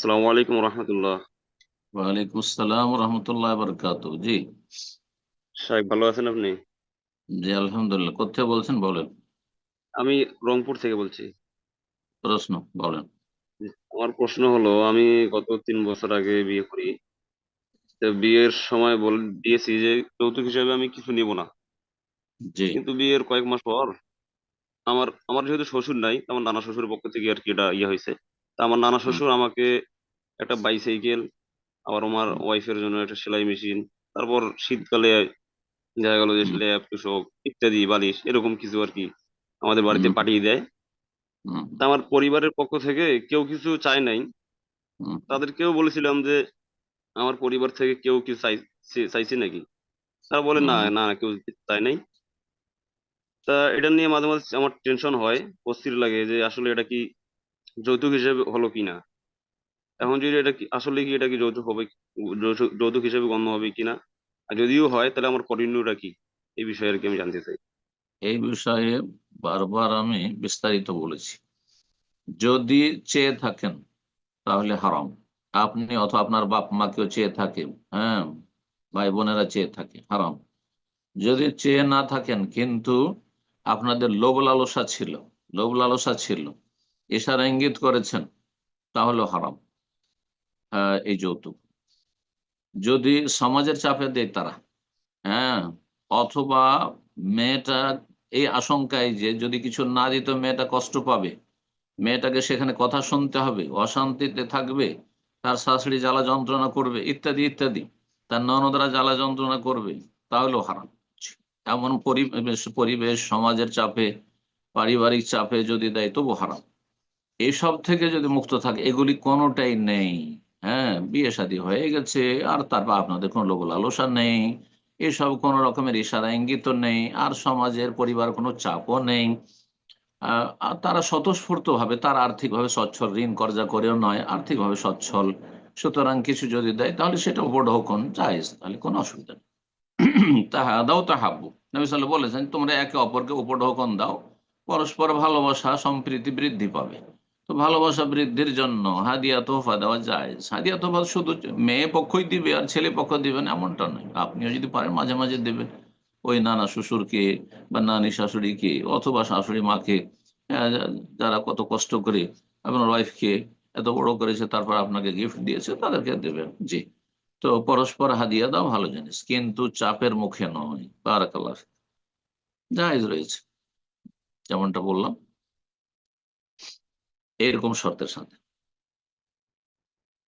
আসসালামু আলাইকুম রহমতুল্লাহ। ওয়ালাইকুম আসসালাম রহমতুল্লাহ বরকাত জি। সাহেব ভালো আছেন আপনি? জি আলহামদুলিল্লাহ। কোথায় বলছেন বলেন। আমি রংপুর থেকে বলছি। প্রশ্ন বলেন। আমার প্রশ্ন হলো আমি গত তিন বছর আগে বিয়ে করি। তো বিয়ের সময় বল দিয়েছি যে যৌতুক হিসেবে আমি কিছু নিব না। জি। কিন্তু বিয়ের কয়েক মাস পর আমার আমার যেহেতু শ্বশুর নাই আমার নানা শ্বশুরের পক্ষ থেকে আর কি এটা ইয়ে হয়েছে। তা আমার নানা শ্বশুর আমাকে একটা বাইসাইকেল আবার আমার ওয়াইফের জন্য একটা সেলাই মেশিন তারপর শীতকালে দেখা গেল যে ল্যাপ তোশক ইত্যাদি বালিশ এরকম কিছু আর কি আমাদের বাড়িতে পাঠিয়ে দেয়। তা আমার পরিবারের পক্ষ থেকে কেউ কিছু চায় নাই। তাদেরকেও বলেছিলাম যে আমার পরিবার থেকে কেউ কি চাইছে চাইছে নাকি? তারা বলে না না কেউ চায় নাই। তা এটা নিয়ে মাঝে মাঝে আমার টেনশন হয়। অস্থির লাগে যে আসলে এটা কি যৌতুক হিসেবে হলো কিনা? এখন যদি এটা কি, আসলে কি এটা কি যৌতুক হবে যৌতুক- হিসেবে গণ্য হবে কিনা আর যদিও হয়, তাহলে আমার করণীয়টা কি? এই বিষয়ে আর কি আমি জানতে চাই। এই বিষয়ে বারবার আমি বিস্তারিত বলেছি। যদি চেয়ে থাকেন, তাহলে হারাম। আপনি অথবা আপনার বাপ মাকেও চেয়ে থাকে হ্যাঁ? ভাই বোনেরা চেয়ে থাকে, হারাম। যদি চেয়ে না থাকেন, কিন্তু আপনাদের লোভ লালসা ছিল, লোভ লালসা ছিল, ইশারা ইঙ্গিত করেছেন, তাহলে হারাম। এই যৌতুক। যদি সমাজের চাপে দেয় তারা হ্যাঁ অথবা মেয়েটা এই আশঙ্কায় যে যদি কিছু না দিত মেয়েটা কষ্ট পাবে, মেয়েটাকে সেখানে কথা শুনতে হবে, অশান্তিতে থাকবে, তার শাশুড়ি জ্বালা যন্ত্রণা করবে, ইত্যাদি ইত্যাদি, তার ননদরা জ্বালা যন্ত্রণা করবে, তাহলেও হারাম। এমন পরিবেশ পরিবেশ সমাজের চাপে, পারিবারিক চাপে যদি দেয় তবু হারাম। এইসব থেকে যদি মুক্ত থাকে, এগুলি কোনোটাই নেই। হ্যাঁ বিয়ে শাদী হয়ে গেছে, আর তারপর আপনাদের কোনো লোক লালসা নেই। এসব কোন রকমের ইশারা ইঙ্গিত নেই, আর সমাজের পরিবার কোনো চাপও নেই। তারা স্বতঃস্ফূর্ত ভাবে তার আর্থিকভাবে সচ্ছল, ঋণ কর্জা করেও নয়, আর্থিকভাবে সচ্ছল। সুতরাং কিছু যদি দেয়, তাহলে সেটা উপঢৌকন জায়েজ, তাহলে কোনো অসুবিধা নেই। তাহা দাও, তাহাব্বু। নবী সাল্লাল্লাহু বলেছেন, তোমরা একে অপরকে উপঢৌকন দাও, পরস্পর ভালোবাসা, সম্প্রীতি বৃদ্ধি পাবে। তো ভালোবাসা বৃদ্ধির জন্য হাদিয়া তোহফা দেওয়া যায়। হাদিয়া তোহফা শুধু মেয়ে পক্ষই দিবে আর ছেলে পক্ষ দিবেন এমনটা নয়। আপনিও যদি পারেন মাঝে মাঝে দেবেন। ওই নানা শ্বশুরকে বা নানি শাশুড়িকে অথবা শাশুড়ি মাকে আহ, যারা কত কষ্ট করে আপনার ওয়াইফকে এত বড় করেছে তারপর আপনাকে গিফট দিয়েছে তাদেরকে দেবেন। জি। তো পরস্পর হাদিয়া দাও ভালো জিনিস কিন্তু চাপের মুখে নয়। বারাকাল্লাহ জায়েজ রয়েছে। যেমনটা বললাম। এরকম শর্তের সাথে।